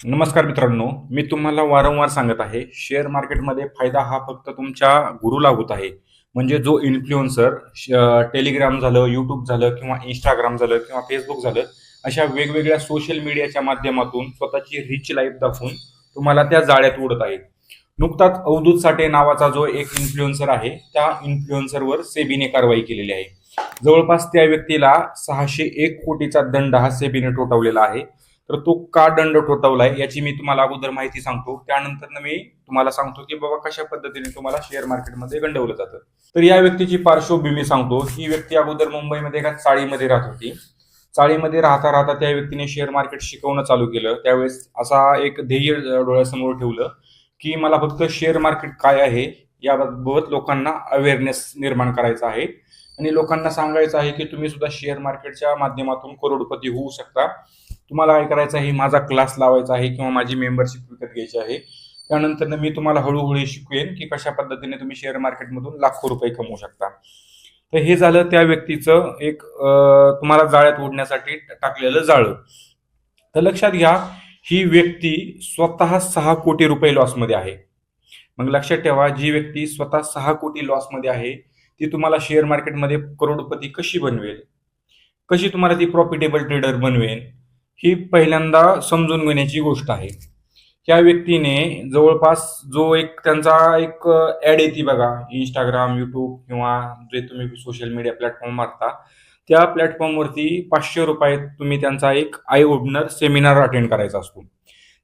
नमस्कार मित्रांनो मी तुम्हाला वारंवार सांगत आहे शेअर मार्केटमध्ये फायदा हा फक्त तुमच्या गुरुला होत आहे. म्हणजे जो इन्फ्लुएन्सर टेलिग्राम झालं यूट्यूब झालं किंवा इंस्टाग्राम झालं किंवा फेसबुक झालं अशा वेगवेगळ्या सोशल मीडियाच्या माध्यमातून स्वतःची रिच लाईफ दाखवून तुम्हाला त्या जाळ्यात उडत आहे. नुकताच अवधूत साठे नावाचा जो एक इन्फ्लुएन्सर आहे त्या इन्फ्लुएन्सरवर सेबीने कारवाई केलेली आहे. जवळपास त्या व्यक्तीला सहाशे एक कोटीचा दंड हा सेबीने ठोठावलेला आहे. तर तो का दंड ठोठावलाय याची मी तुम्हाला अगोदर माहिती सांगतो. त्यानंतर मी तुम्हाला सांगतो की बाबा कशा पद्धतीने तुम्हाला शेअर मार्केटमध्ये गंडवलं जातं. तर या व्यक्तीची पार्श्वभूमी सांगतो. ही व्यक्ती अगोदर मुंबईमध्ये एका चाळीमध्ये राहत होती. चाळीमध्ये राहता राहता त्या व्यक्तीने शेअर मार्केट शिकवणं चालू केलं. त्यावेळेस असा एक ध्येय डोळ्यासमोर ठेवलं की मला फक्त शेअर मार्केट काय आहे याबाबत लोकांना अवेअरनेस निर्माण करायचा आहे. आणि लोकांना सांगायचं आहे की तुम्ही सुद्धा शेअर मार्केटच्या माध्यमातून करोडपती होऊ शकता. तुम्हाला काय करायचं आहे माझा क्लास लावायचा आहे किंवा माझी मेंबरशिप विकत घ्यायची आहे. त्यानंतर मी तुम्हाला हळूहळू शिकवेन की कशा पद्धतीने तुम्ही शेअर मार्केटमधून लाखो रुपये कमवू शकता. तर हे झालं त्या व्यक्तीचं एक तुम्हाला जाळ्यात ओढण्यासाठी टाकलेलं जाळं. तर लक्षात घ्या ही व्यक्ती स्वतः सहा कोटी रुपये लॉसमध्ये आहे. मग लक्षात ठेवा जी व्यक्ती स्वतः सहा कोटी लॉसमध्ये आहे ती तुम्हाला शेअर मार्केटमध्ये करोडपती कशी बनवेल? कशी तुम्हाला ती प्रॉफिटेबल ट्रेडर बनवेल? ही पहिल्यांदा समजून घेण्याची गोष्ट आहे. त्या व्यक्तीने जवळपास जो एक त्यांचा एक ऍड येते बघा इंस्टाग्राम यूट्यूब किंवा जे तुम्ही सोशल मीडिया प्लॅटफॉर्म मारता त्या प्लॅटफॉर्मवरती पाचशे रुपयात तुम्ही त्यांचा एक आय ओपनर सेमिनार अटेंड करायचा असतो.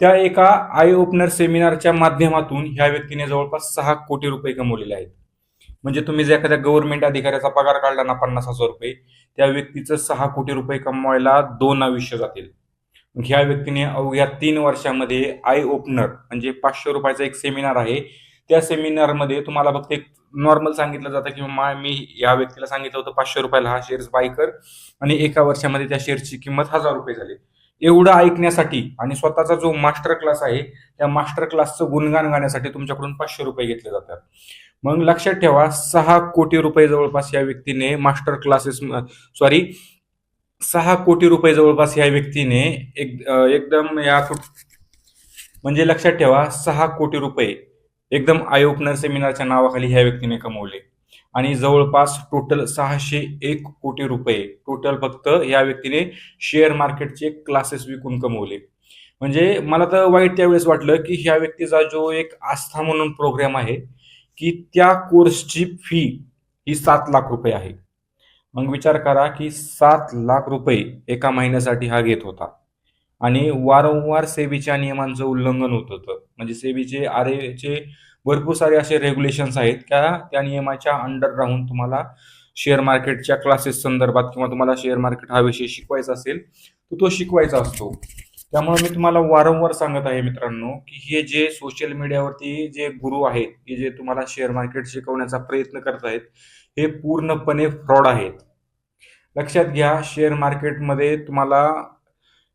त्या एका आय ओपनर सेमिनारच्या माध्यमातून ह्या व्यक्तीने जवळपास सहा कोटी रुपये कमवलेले आहेत. म्हणजे तुम्ही जर एखाद्या गव्हर्नमेंट अधिकाऱ्याचा पगार काढला ना पन्नास हजार रुपये त्या व्यक्तीचं सहा कोटी रुपये कमवायला दोन आयुष्य जातील. ह्या व्यक्तीने अवघ्या तीन वर्षामध्ये आय ओपनर म्हणजे पाचशे रुपयाचा एक सेमिनार आहे. त्या सेमिनारमध्ये तुम्हाला फक्त एक नॉर्मल सांगितलं जातं की मा मी या व्यक्तीला सांगितलं होतं पाचशे रुपयाला हा शेअर्स बाय कर. आणि एका वर्षामध्ये त्या शेअर्सची किंमत हजार रुपये झाली. एवढं ऐकण्यासाठी आणि स्वतःचा जो मास्टर क्लास आहे त्या मास्टर क्लासचं गुणगान गाण्यासाठी तुमच्याकडून पाचशे रुपये घेतले जातात. मग लक्षात ठेवा सहा कोटी रुपये जवळपास या व्यक्तीने मास्टर क्लासेस सॉरी सहा कोटी रुपये जवळपास या व्यक्तीने एक एकदम या म्हणजे लक्षात ठेवा सहा कोटी रुपये एकदम आय ओपनर सेमिनारच्या नावाखाली ह्या व्यक्तीने कमवले. आणि जवळपास टोटल सहाशे एक कोटी रुपये टोटल फक्त या व्यक्तीने शेअर मार्केटचे क्लासेस विकून कमवले. म्हणजे मला तर वाईट त्यावेळेस वाटलं की ह्या व्यक्तीचा जो एक आस्था म्हणून प्रोग्राम आहे की त्या कोर्सची फी ही सात लाख रुपये आहे. मग विचार करा की सात लाख रुपये एका महिन्यासाठी हा घेत होता. आणि वारंवार सेबीच्या नियमांचं उल्लंघन होत होतं. म्हणजे सेबीचे आरेचे भरपूर सारे असे रेग्युलेशन्स आहेत. त्या त्या नियमाच्या अंडर राहून तुम्हाला शेअर मार्केटच्या क्लासेस संदर्भात किंवा तुम्हाला शेअर मार्केट हा विषय शिकवायचा असेल तर तो शिकवायचा असतो. त्यामुळे मी तुम्हाला वारंवार सांगत आहे मित्रांनो की हे जे सोशल मीडियावरती जे गुरु आहेत की जे तुम्हाला शेअर मार्केट शिकवण्याचा प्रयत्न करत आहेत हे पूर्णपणे फ्रॉड आहेत. लक्षात घ्या शेअर मार्केटमध्ये तुम्हाला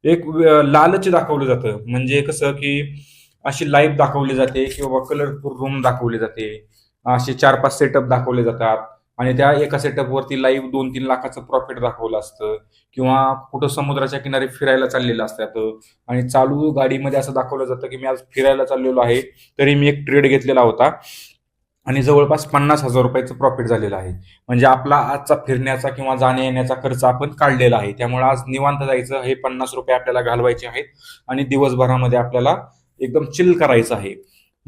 एक लालच दाखवलं जातं. म्हणजे कसं की अशी लाईफ दाखवली जाते किंवा कलरफुल रूम दाखवली जाते असे चार पाच सेटअप दाखवले जातात. आणि त्या एका सेटअपवरती लाईव्ह दोन तीन लाखाचं प्रॉफिट दाखवलं असतं. किंवा कुठं समुद्राच्या किनारी फिरायला चाललेलं असतात आणि चालू गाडीमध्ये असं दाखवलं जातं की मी आज फिरायला चाललेलो आहे तरी मी एक ट्रेड घेतलेला होता. आणि जवळपास पन्नास हजार रुपयाचं प्रॉफिट झालेलं आहे. म्हणजे आपला आजचा फिरण्याचा किंवा जाण्या येण्याचा खर्च आपण काढलेला आहे. त्यामुळे आज निवांत जायचं हे पन्नास रुपये आपल्याला घालवायचे आहेत. आणि दिवसभरामध्ये आपल्याला एकदम चिल करायचं आहे.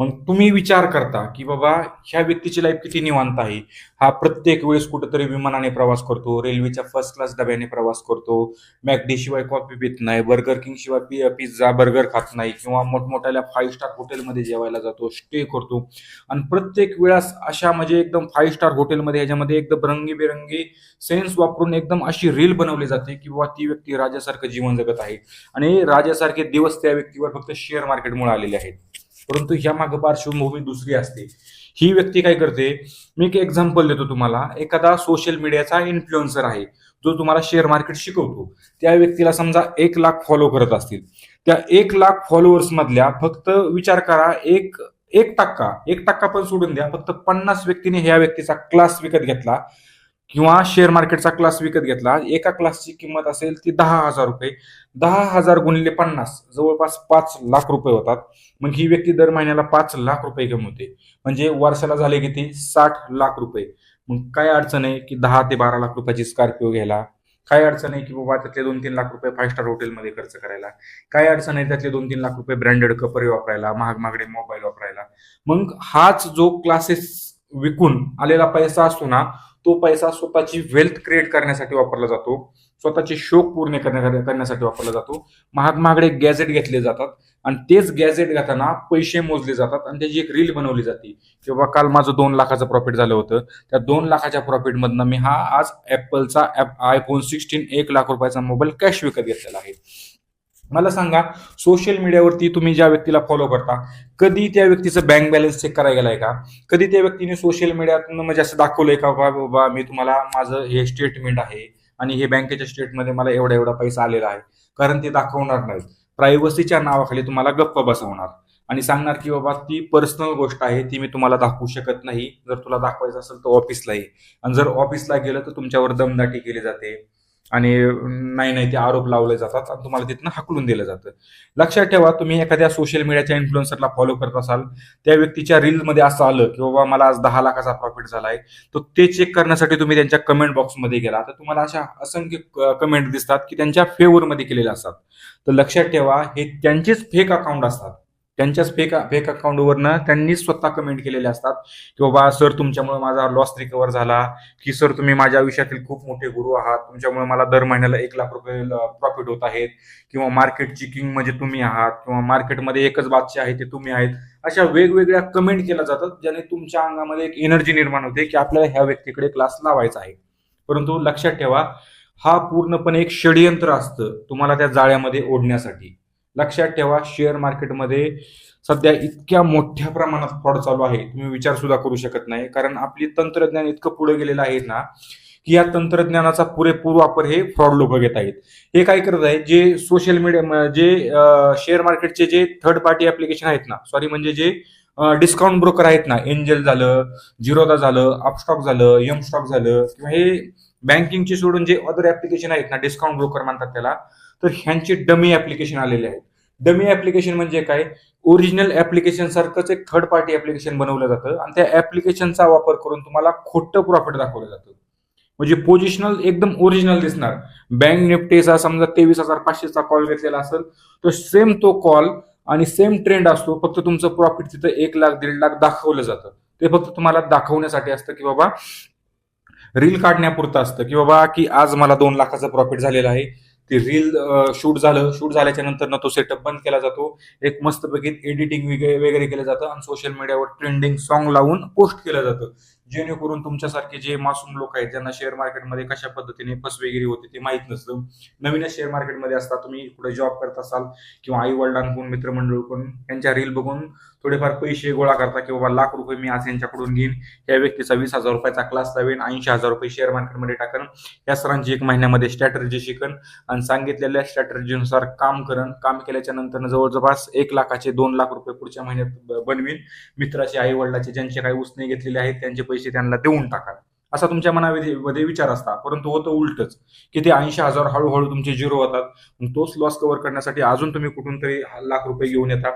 मग तुम्ही विचार करता की बाबा ह्या व्यक्तीची लाईफ किती निवांत आहे? हा प्रत्येक वेळेस कुठेतरी विमानाने प्रवास करतो रेल्वेच्या फर्स्ट क्लास डब्याने प्रवास करतो मॅकडी शिवाय कॉफी पित नाही बर्गर किंग शिवाय पि पिझ्झा बर्गर खात नाही किंवा मोठमोठ्या फाईव्ह स्टार हॉटेलमध्ये जेवायला जातो स्टे करतो. आणि प्रत्येक वेळास अशा म्हणजे एकदम फाईव्ह स्टार हॉटेलमध्ये ह्याच्यामध्ये एकदम रंगीबेरंगी सेन्स वापरून एकदम अशी रील बनवली जाते की बाबा ती व्यक्ती राजासारखं जीवन जगत आहे. आणि राजासारखे दिवस त्या व्यक्तीवर फक्त शेअर मार्केटमुळे आलेले आहेत. परंतु ह्या मागे पार्श्वभूमी दुसरी असते. ही व्यक्ती काय करते? मी एक एक्झाम्पल देतो तुम्हाला. एखादा सोशल मीडियाचा इन्फ्लुएन्सर आहे. जो तुम्हाला शेअर मार्केट शिकवतो. त्या व्यक्तीला समजा एक लाख फॉलो करत असतील. त्या एक लाख फॉलोअर्स मधल्या फक्त विचार करा एक एक टक्का एक टक्का पण सोडून द्या. फक्त पन्नास व्यक्तीने ह्या व्यक्तीचा क्लास विकत घेतला. किंवा शेअर मार्केटचा क्लास विकत घेतला. एका क्लासची किंमत असेल ती दहा हजार रुपये. दहा हजार गुणिले पन्नास जवळपास पाच लाख रुपये होतात. मग ही व्यक्ती दर महिन्याला पाच लाख रुपये कमवते म्हणजे वर्षाला झाले किती? साठ लाख रुपये. मग काय अडचण आहे की दहा ते बारा लाख रुपयाची स्कॉर्पिओ घ्यायला? काय अडचण आहे की बाबा त्यातले दोन तीन लाख रुपये फाईव्ह स्टार हॉटेलमध्ये खर्च करायला? काय अडचण आहे त्यातले दोन तीन लाख रुपये ब्रँडेड कपडे वापरायला महाग महागडे मोबाईल वापरायला? मग हाच जो क्लासेस विकून आलेला पैसा असतो ना तो पैसा स्वतःची वेल्थ क्रिएट करण्यासाठी वापरला जातो. स्वतःचे शोक पूर्ण करण्या- करण्यासाठी वापरला जातो. महाग महागडे गॅजेट घेतले जातात आणि तेच गॅजेट घेताना पैसे मोजले जातात आणि त्याची एक रील बनवली जाते. किंवा काल माझं दोन लाखाचं प्रॉफिट झालं होतं. त्या दोन लाखाच्या प्रॉफिटमधनं मी हा आज ऍपलचा आयफोन सिक्स्टीन एक लाख रुपयाचा मोबाईल कॅश विकत घेतलेला आहे. मला सांगा सोशल मीडियावरती तुम्ही ज्या व्यक्तीला फॉलो करता कधी त्या व्यक्तीचं बँक बॅलन्स चेक करायला गेलाय का? कधी त्या व्यक्तीने सोशल मीडियातून म्हणजे असं दाखवलंय का बाबा बाबा मी तुम्हाला माझं हे स्टेटमेंट आहे आणि हे बँकेच्या स्टेटमध्ये मला एवढा एवढा पैसा आलेला आहे. कारण ते दाखवणार नाहीत. प्रायव्हसीच्या नावाखाली तुम्हाला गप्प बसवणार. आणि सांगणार की बाबा ती पर्सनल गोष्ट आहे ती मी तुम्हाला दाखवू शकत नाही. जर तुला दाखवायचं असेल तर ऑफिसला ये. आणि जर ऑफिसला गेलं तर तुमच्यावर दमदाटी केली जाते. आणि नाही नाही ते आरोप लावले जातात आणि तुम्हाला तिथनं हकलून दिलं जातं. लक्षात ठेवा तुम्ही एखाद्या सोशल मीडियाच्या इन्फ्लुएन्सरला फॉलो करत असाल त्या व्यक्तीच्या रीलमध्ये असं आलं की बाबा मला आज दहा लाखाचा प्रॉफिट झालाय तर ते चेक करण्यासाठी तुम्ही त्यांच्या कमेंट बॉक्समध्ये गेला. तर तुम्हाला अशा असंख्य कमेंट दिसतात की त्यांच्या फेवरमध्ये केलेल्या असतात. तर लक्षात ठेवा हे त्यांचेच फेक अकाउंट असतात. त्यांच्याच फेक फेक अकाउंटवरनं त्यांनी स्वतः कमेंट केलेले असतात की बाबा सर तुमच्यामुळे माझा लॉस रिकवर झाला. की सर तुम्ही माझ्या आयुष्यातील खूप मोठे गुरु आहात. तुमच्यामुळे मला दर महिन्याला एक लाख रुपये प्रॉफिट होत आहेत. किंवा मार्केट किंग म्हणजे तुम्ही आहात. किंवा मार्केटमध्ये एकच बादशाह आहे ते तुम्ही आहेत. अशा वेगवेगळ्या कमेंट केल्या जातात ज्याने तुमच्या अंगामध्ये एक एनर्जी निर्माण होते की आपल्याला ह्या व्यक्तीकडे क्लास लावायचा आहे. परंतु लक्षात ठेवा हा पूर्णपणे एक षडयंत्र असतं तुम्हाला त्या जाळ्यामध्ये ओढण्यासाठी. लक्षात ठेवा शेअर मार्केटमध्ये सध्या इतक्या मोठ्या प्रमाणात फ्रॉड चालू आहे. तुम्ही विचार सुद्धा करू शकत नाही. कारण आपली तंत्रज्ञान इतकं पुढे गेलेलं आहे ना की या तंत्रज्ञानाचा पुरेपूर वापर हे फ्रॉड लोक घेत आहेत. हे काय करत आहेत? जे सोशल मीडिया जे शेअर मार्केटचे जे थर्ड पार्टी ऍप्लिकेशन आहेत ना सॉरी म्हणजे जे डिस्काउंट ब्रोकर आहेत ना एंजल झालं झिरोदा झालं अपस्टॉक झालं यम स्टॉक झालं किंवा हे बँकिंगचे सोडून जे अदर ऍप्लिकेशन आहेत ना डिस्काउंट ब्रोकर म्हणतात त्याला तर ह्यांचे डमी ऍप्लिकेशन आलेले आहेत. डमी ऍप्लिकेशन म्हणजे काय? ओरिजिनल ऍप्लिकेशन सारखंच एक थर्ड पार्टी ऍप्लिकेशन बनवलं जातं आणि त्या ऍप्लिकेशनचा वापर करून तुम्हाला खोटं प्रॉफिट दाखवलं जातं. म्हणजे पोझिशनल एकदम ओरिजिनल दिसणार. बँक निफ्टीचा समजा तेवीस हजार पाचशेचा कॉल घेतलेला असेल तर सेम तो कॉल आणि सेम ट्रेंड असतो फक्त तुमचं प्रॉफिट तिथं एक लाख दीड लाख दाखवलं जातं. ते फक्त तुम्हाला दाखवण्यासाठी असतं की बाबा रील काढण्यापुरतं असतं की बाबा की आज मला दोन लाखाचं प्रॉफिट झालेलं आहे. ते रील शूट झालं. शूट झाल्याच्यानंतर तो सेटअप बंद केला जातो. एक मस्त बघित एडिटिंग वगैरे वगैरे केलं जातं आणि सोशल मीडियावर ट्रेंडिंग सॉन्ग लावून पोस्ट केलं जातं. जेणेकरून तुमच्यासारखे जे मासूम लोक आहेत ज्यांना शेअर मार्केटमध्ये कशा पद्धतीने फसवेगिरी होते ते माहीत नसतं. नवीनच शेअर मार्केटमध्ये असता तुम्ही कुठे जॉब करत असाल किंवा आई वडिलांकडून मित्रमंडळकडून यांच्या रील बघून थोडेफार पैसे गोळा करता की बाबा लाख रुपये मी आज यांच्याकडून घेईन या व्यक्तीचा वीस हजार रुपयाचा क्लास लावेन ऐंशी हजार रुपये शेअर मार्केटमध्ये टाकन. या सरांची एक महिन्यामध्ये स्ट्रॅटर्जी शिकन आणि सांगितलेल्या स्ट्रॅटर्जीनुसार काम करण काम केल्याच्यानंतर जवळजवळ एक लाखाचे दोन लाख रुपये पुढच्या महिन्यात बनवीन. मित्राचे आई वडिलाचे ज्यांचे काही उसने घेतलेले आहेत त्यांचे पैसे त्यांना देऊन टाका. असा तुमच्या मनामध्ये विचार असता. परंतु होतं उलटच. की ते ऐंशी हजार हळूहळू तुमचे झिरो होतात. तोच लॉस कव्हर करण्यासाठी अजून तुम्ही कुठून तरी लाख रुपये घेऊन येता.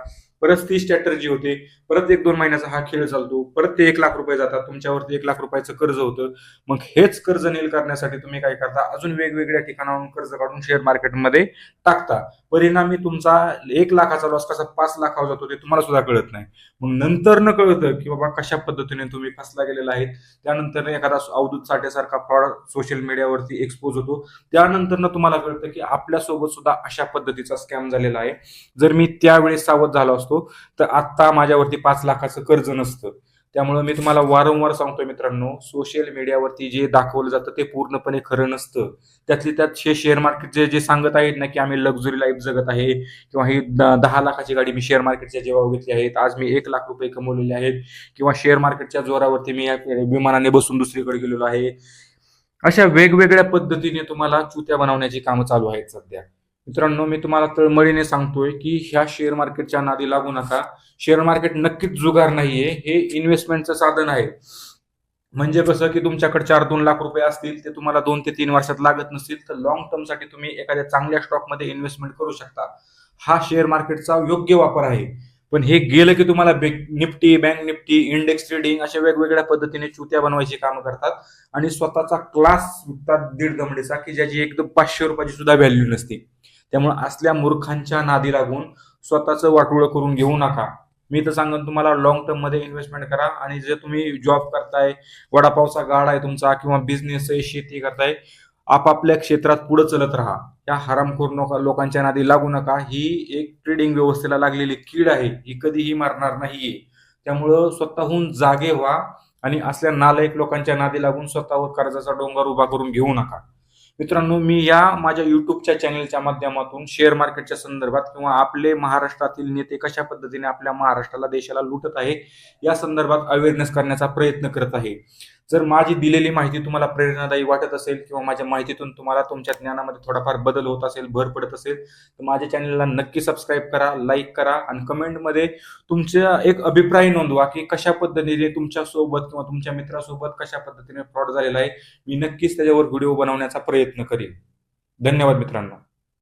परत ती स्ट्रॅटर्जी होते. परत एक दोन महिन्याचा हा खेळ चालतो. परत ते एक लाख रुपये जातात. तुमच्यावरती एक लाख रुपयाचं कर्ज होतं. मग हेच कर्ज नील करण्यासाठी तुम्ही काय करता? अजून वेगवेगळ्या ठिकाणाहून कर्ज काढून शेअर मार्केटमध्ये टाकता. परिणामी तुमचा एक लाखाचा लॉस कसा पाच लाखावर जातो ते तुम्हाला सुद्धा कळत नाही. मग नंतर न कळतं की बाबा कशा पद्धतीने तुम्ही फसला गेलेला आहे. त्यानंतर एखादा अवधूत साठेसारखा फ्रॉड सोशल मीडियावरती एक्सपोज होतो. त्यानंतर तुम्हाला कळतं की आपल्यासोबत सुद्धा अशा पद्धतीचा स्कॅम झालेला आहे. जर मी त्यावेळेस सावध झालो असतो तर आत्ता माझ्यावरती पाच लाखाचं कर्ज नसतं. त्यामुळे मी तुम्हाला वारंवार सांगतोय मित्रांनो सोशल मीडियावरती जे दाखवलं जातं ते पूर्णपणे खरं नसतं. त्यातली त्यात हे शेअर मार्केट जे जे सांगत आहेत ना की आम्ही लक्झरी लाईफ जगत आहे किंवा ही दहा लाखाची गाडी मी शेअर मार्केटच्या जेव्हा घेतली आहेत आज मी एक लाख रुपये कमवलेले आहेत किंवा शेअर मार्केटच्या जोरावरती मी विमानाने बसून दुसरीकडे गेलेलो आहे. अशा वेगवेगळ्या पद्धतीने तुम्हाला चुत्या बनवण्याची कामं चालू आहेत सध्या. मित्रांनो मी तुम्हाला तळमळीने सांगतोय की ह्या शेअर मार्केटच्या नादी लागू नका. शेअर मार्केट नक्कीच जुगार नाहीये. हे इन्व्हेस्टमेंटचं साधन आहे. म्हणजे कसं की तुमच्याकडे चार दोन लाख रुपये असतील ते तुम्हाला दोन ते तीन वर्षात लागत नसतील तर लॉंग टर्मसाठी तुम्ही एखाद्या चांगल्या स्टॉकमध्ये इन्व्हेस्टमेंट करू शकता. हा शेअर मार्केटचा योग्य वापर आहे. पण हे गेलं की तुम्हाला Nifty bank Nifty index trading अशा वेगवेगळ्या पद्धतीने चुत्या बनवायची कामं करतात. आणि स्वतःचा क्लास विकतात दीड दमडीचा की ज्याची एकदम पाचशे रुपयाची सुद्धा व्हॅल्यू नसते. त्यामुळे असल्या मूर्खांच्या नादी लागून स्वतःचं वाटोळं करून घेऊ नका. मी तर सांगेन तुम्हाला लॉंग टर्ममध्ये इन्व्हेस्टमेंट करा आणि जे तुम्ही जॉब करताय वडापावचा गाडा आहे तुमचा किंवा बिझनेस आहे शेती करताय आपापल्या क्षेत्रात पुढे चलत राहा. या हरामखोर नका लोकांच्या नादी लागू नका. ही एक ट्रेडिंग व्यवस्थेला लागलेली कीड आहे. ही कधीही मारणार नाहीये. त्यामुळं स्वतःहून जागे व्हा आणि असल्या नालायक लोकांच्या नादी लागून स्वतःवर कर्जाचा डोंगर उभा करून घेऊ नका. मित्रांनो मी या माझ्या युट्यूबच्या चॅनेलच्या माध्यमातून शेअर मार्केटच्या संदर्भात किंवा आपले महाराष्ट्रातील नेते कशा पद्धतीने आपल्या महाराष्ट्राला देशाला लुटत आहे या संदर्भात अवेअरनेस करण्याचा प्रयत्न करत आहे. जर माझी दिलेली माहिती तुम्हाला प्रेरणादायी वाटत असेल किंवा माझ्या माहितीतून तुम्हाला तुमच्या ज्ञानामध्ये थोडाफार बदल होत असेल भर पडत असेल तर माझ्या चॅनलला नक्की सबस्क्राईब करा लाईक करा आणि कमेंटमध्ये तुमचा एक अभिप्राय नोंदवा की कशा पद्धतीने तुमच्यासोबत किंवा तुमच्या मित्रासोबत कशा पद्धतीने फ्रॉड झालेला आहे. मी नक्कीच त्याच्यावर व्हिडिओ बनवण्याचा प्रयत्न करेन. धन्यवाद मित्रांनो.